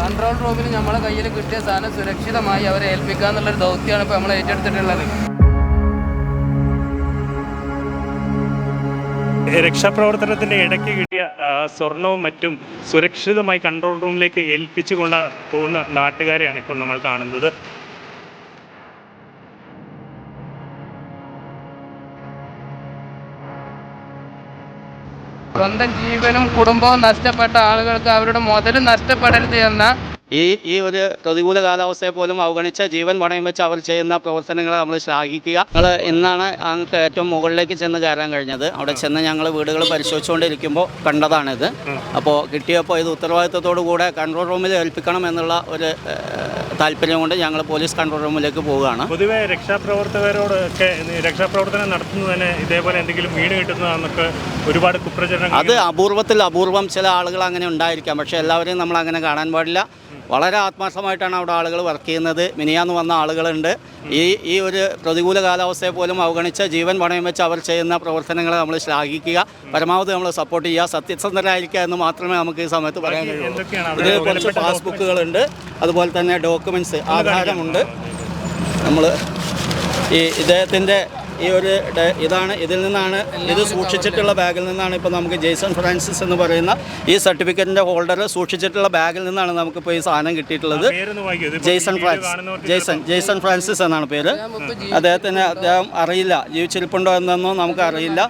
Control റൂമിൽ നമ്മളെ കയ്യിൽ കിട്ടിയ സാധനം സുരക്ഷിതമായി അവരെ ഏൽപ്പിക്കുക എന്നുള്ളൊരു ദൗത്യമാണ് ഇപ്പോൾ നമ്മൾ ഏറ്റെടുത്തിട്ടുള്ളത്. രക്ഷാപ്രവർത്തനത്തിന്റെ ഇടയ്ക്ക് കിട്ടിയ സ്വർണവും മറ്റും സുരക്ഷിതമായി കൺട്രോൾ റൂമിലേക്ക് ഏൽപ്പിച്ചു കൊണ്ട് പോകുന്ന നാട്ടുകാരെയാണ് ഇപ്പോൾ നമ്മൾ കാണുന്നത്. സ്വന്തം ജീവനും കുടുംബവും നഷ്ടപ്പെട്ട ആളുകൾക്ക് അവരുടെ മുതൽ നഷ്ടപ്പെടരുത് എന്ന ഈ ഈ ഒരു പ്രതികൂല കാലാവസ്ഥയെ പോലും അവഗണിച്ച് ജീവൻ പണയം വെച്ച് അവർ ചെയ്യുന്ന പ്രവർത്തനങ്ങളെ നമ്മൾ ശ്ലാഘിക്കുക. ഞങ്ങൾ ഇന്നാണ് ഞങ്ങൾക്ക് ഏറ്റവും മുകളിലേക്ക് ചെന്ന് കയറാൻ കഴിഞ്ഞത്. അവിടെ ചെന്ന് ഞങ്ങൾ വീടുകൾ പരിശോധിച്ചുകൊണ്ടിരിക്കുമ്പോൾ കണ്ടതാണിത്. അപ്പോൾ കിട്ടിയപ്പോൾ ഇത് ഉത്തരവാദിത്തത്തോടു കൂടെ കൺട്രോൾ റൂമിൽ ഏൽപ്പിക്കണം എന്നുള്ള ഒരു താല്പര്യം കൊണ്ട് ഞങ്ങൾ പോലീസ് കൺട്രോൾ റൂമിലേക്ക് പോവുകയാണ്. പൊതുവെ രക്ഷാപ്രവർത്തകരോട് ഒക്കെ രക്ഷാപ്രവർത്തനം നടത്തുന്നതിന് ഇതേപോലെ എന്തെങ്കിലും വീട് കിട്ടുന്നതെന്നൊക്കെ ഒരുപാട് കുപ്രചരണം അത് അപൂർവത്തിൽ അപൂർവം ചില ആളുകൾ അങ്ങനെ ഉണ്ടായിരിക്കാം. പക്ഷേ എല്ലാവരെയും നമ്മൾ അങ്ങനെ കാണാൻ പാടില്ല. വളരെ ആത്മാർത്ഥമായിട്ടാണ് അവിടെ ആളുകൾ വർക്ക് ചെയ്യുന്നത്. മിനിയാന്ന് വന്ന ആളുകളുണ്ട്. ഈ ഈ ഒരു പ്രതികൂല കാലാവസ്ഥയെ പോലും അവഗണിച്ച് ജീവൻ പണയം വെച്ച് അവർ ചെയ്യുന്ന പ്രവർത്തനങ്ങളെ നമ്മൾ ശ്ലാഘിക്കുക. പരമാവധി നമ്മൾ സപ്പോർട്ട് ചെയ്യുക. സത്യസന്ധരായിരിക്കുക എന്ന് മാത്രമേ നമുക്ക് ഈ സമയത്ത് പറയാൻ കഴിയൂ എന്തൊക്കെയാണ് അവിടെ ഇതിൽ കുറച്ച് പാസ്ബുക്കുകളുണ്ട് അതുപോലെ തന്നെ ഡോക്യുമെന്റ്സ് ആധാരമുണ്ട്. നമ്മൾ ഈ ഇദ്ദേഹത്തിന്റെ ഈ ഒരു ഇതാണ് ഇതിൽ നിന്നാണ് ഇത് സൂക്ഷിച്ചിട്ടുള്ള ബാഗിൽ നിന്നാണ് ഇപ്പോൾ നമുക്ക് ജെയ്സൺ ഫ്രാൻസിസ് എന്ന് പറയുന്ന ഈ സർട്ടിഫിക്കറ്റിന്റെ ഹോൾഡർ സൂക്ഷിച്ചിട്ടുള്ള ബാഗിൽ നിന്നാണ് നമുക്കിപ്പോൾ ഈ സാധനം കിട്ടിയിട്ടുള്ളത്. Jason Francis Jason Jason Francis എന്നാണ് പേര്. അദ്ദേഹത്തിന് അദ്ദേഹം അറിയില്ല. ജീവിച്ചിരിപ്പുണ്ടോ എന്നൊന്നും നമുക്ക് അറിയില്ല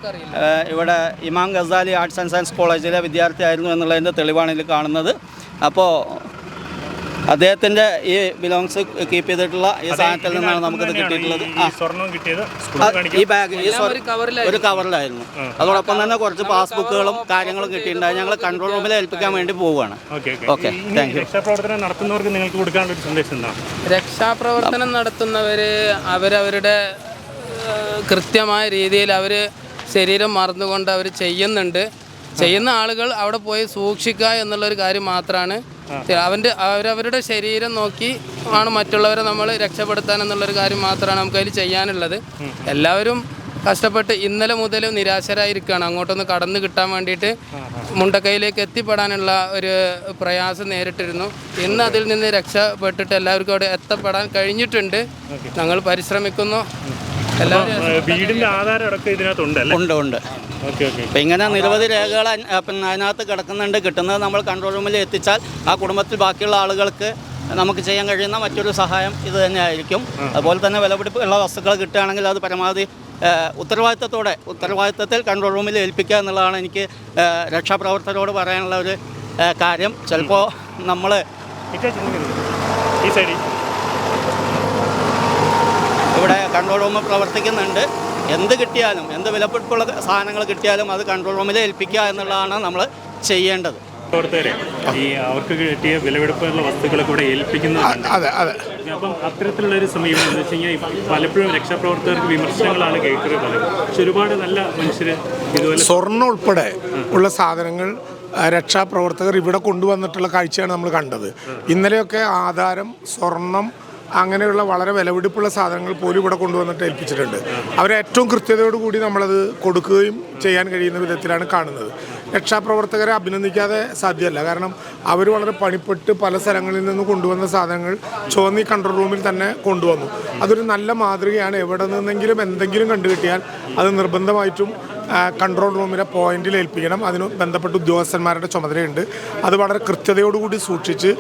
ഇവിടെ ഇമാം ഗസാലി ആർട്സ് ആൻഡ് സയൻസ് കോളേജിലെ വിദ്യാർത്ഥിയായിരുന്നു എന്നുള്ളതിന്റെ തെളിവാണ് ഇതിൽ കാണുന്നത്. അപ്പോൾ അദ്ദേഹത്തിന്റെ ഈ ബിലോങ്സ് കീപ്പ് ചെയ്തിട്ടുള്ള ഈ സാധനത്തിൽ നിന്നാണ് നമുക്കിത് കിട്ടിയിട്ടുള്ളത്. ഈ- ബാഗ് ഈ ഒരു കവറിലായിരുന്നു. ഒരു കവറിലായിരുന്നു അതോടൊപ്പം തന്നെ കുറച്ച് പാസ്ബുക്കുകളും കാര്യങ്ങളും കിട്ടിയിട്ടുണ്ടായി. ഞങ്ങൾ കൺട്രോൾ റൂമിൽ ഏൽപ്പിക്കാൻ വേണ്ടി പോവുകയാണ്. ഓക്കെ താങ്ക് യു രക്ഷാപ്രവർത്തനം നടത്തുന്നവർക്ക് നിങ്ങൾക്ക് കൊടുക്കാനുള്ള ഒരു സന്ദേശം രക്ഷാപ്രവർത്തനം നടത്തുന്നവർ അവരവരുടെ കൃത്യമായ രീതിയിൽ അവർ ശരീരം മറന്നുകൊണ്ട് അവർ ചെയ്യുന്നുണ്ട്. ചെയ്യുന്ന ആളുകൾ അവിടെ പോയി സൂക്ഷിക്കുക എന്നുള്ളൊരു കാര്യം മാത്രമാണ് അവന്റെ അവരവരുടെ ശരീരം നോക്കി ആണ് മറ്റുള്ളവരെ നമ്മൾ രക്ഷപ്പെടുത്താൻ എന്നുള്ളൊരു കാര്യം മാത്രമാണ് നമുക്ക് അതിൽ ചെയ്യാനുള്ളത് എല്ലാവരും കഷ്ടപ്പെട്ട് ഇന്നലെ മുതൽ നിരാശരായിരിക്കുകയാണ് അങ്ങോട്ടൊന്ന് കടന്നു കിട്ടാൻ വേണ്ടിയിട്ട് മുണ്ടക്കൈയിലേക്ക് എത്തിപ്പെടാനുള്ള ഒരു പ്രയാസം നേരിട്ടിരുന്നു. ഇന്ന് അതിൽ നിന്ന് രക്ഷപ്പെട്ടിട്ട് എല്ലാവർക്കും അവിടെ എത്തപ്പെടാൻ കഴിഞ്ഞിട്ടുണ്ട്. ഞങ്ങൾ പരിശ്രമിക്കുന്നു. വീടിന്റെ ആധാരം അടക്കം ഇതിനകത്തുണ്ട് ഉണ്ട് ഉണ്ട്. അപ്പം ഇങ്ങനെ നിരവധി രേഖകൾ പിന്നെ അതിനകത്ത് കിടക്കുന്നുണ്ട്. കിട്ടുന്നത് നമ്മൾ കൺട്രോൾ റൂമിൽ എത്തിച്ചാൽ ആ കുടുംബത്തിൽ ബാക്കിയുള്ള ആളുകൾക്ക് നമുക്ക് ചെയ്യാൻ കഴിയുന്ന മറ്റൊരു സഹായം ഇത് തന്നെയായിരിക്കും. അതുപോലെ തന്നെ വിലപിടിപ്പുള്ള വസ്തുക്കൾ കിട്ടുകയാണെങ്കിൽ അത് പരമാവധി ഉത്തരവാദിത്തത്തോടെ ഉത്തരവാദിത്തത്തിൽ കൺട്രോൾ റൂമിൽ ഏൽപ്പിക്കുക എന്നുള്ളതാണ് എനിക്ക് രക്ഷാപ്രവർത്തകരോട് പറയാനുള്ള ഒരു കാര്യം. ചിലപ്പോൾ നമ്മൾ ഈ സൈഡിൽ ഇവിടെ കൺട്രോൾ റൂം പ്രവർത്തിക്കുന്നുണ്ട്. എന്ത് കിട്ടിയാലും എന്ത് വിലപ്പെട്ടുള്ള സാധനങ്ങൾ കിട്ടിയാലും അത് കൺട്രോൾ റൂമിൽ ഏൽപ്പിക്കുക എന്നുള്ളതാണ് നമ്മൾ ചെയ്യേണ്ടത്. പ്രവർത്തകരെ ഈ അവർക്ക് കിട്ടിയ വിലപിടിപ്പുള്ള വസ്തുക്കളെ കൂടെ ഏൽപ്പിക്കുന്നത് അതെ അതെ. അപ്പം അത്തരത്തിലുള്ള ഒരു സമീപനം എന്ന് വെച്ച് കഴിഞ്ഞാൽ പലപ്പോഴും രക്ഷാപ്രവർത്തകർക്ക് വിമർശനങ്ങളാണ് കേൾക്കുന്നത് പക്ഷെ ഒരുപാട് നല്ല മനുഷ്യർ ഇതുപോലെ സ്വർണ ഉൾപ്പെടെ ഉള്ള സാധനങ്ങൾ രക്ഷാപ്രവർത്തകർ ഇവിടെ കൊണ്ടുവന്നിട്ടുള്ള കാഴ്ചയാണ് നമ്മൾ കണ്ടത്. ഇന്നലെയൊക്കെ ആധാരം സ്വർണം അങ്ങനെയുള്ള വളരെ വിലപിടിപ്പുള്ള സാധനങ്ങൾ പോലും ഇവിടെ കൊണ്ടുവന്നിട്ട് ഏൽപ്പിച്ചിട്ടുണ്ട്. അവരെ ഏറ്റവും കൃത്യതയോടുകൂടി നമ്മളത് കൊടുക്കുകയും ചെയ്യാൻ കഴിയുന്ന വിധത്തിലാണ് കാണുന്നത്. രക്ഷാപ്രവർത്തകരെ അഭിനന്ദിക്കാതെ സാധ്യമല്ല. കാരണം അവർ വളരെ പണിപ്പെട്ട് പല സ്ഥലങ്ങളിൽ നിന്ന് കൊണ്ടുവന്ന സാധനങ്ങൾ ചുവന്നി കൺട്രോൾ റൂമിൽ തന്നെ കൊണ്ടുവന്നു. അതൊരു നല്ല മാതൃകയാണ്. എവിടെ നിന്നെങ്കിലും എന്തെങ്കിലും കണ്ടുകിട്ടിയാൽ അത് നിർബന്ധമായിട്ടും കൺട്രോൾ റൂമിലെ പോയിന്റിൽ ഏൽപ്പിക്കണം. അതിന് ബന്ധപ്പെട്ട ഉദ്യോഗസ്ഥന്മാരുടെ ചുമതലയുണ്ട്. അത് വളരെ കൃത്യതയോടുകൂടി സൂക്ഷിച്ച്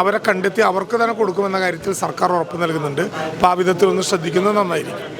അവരെ കണ്ടെത്തി അവർക്ക് തന്നെ കൊടുക്കുമെന്ന കാര്യത്തിൽ സർക്കാർ ഉറപ്പ് നൽകുന്നുണ്ട്. അപ്പോൾ ആ വിധത്തിൽ ഒന്ന് ശ്രദ്ധിക്കുന്നത് നന്നായിരിക്കും.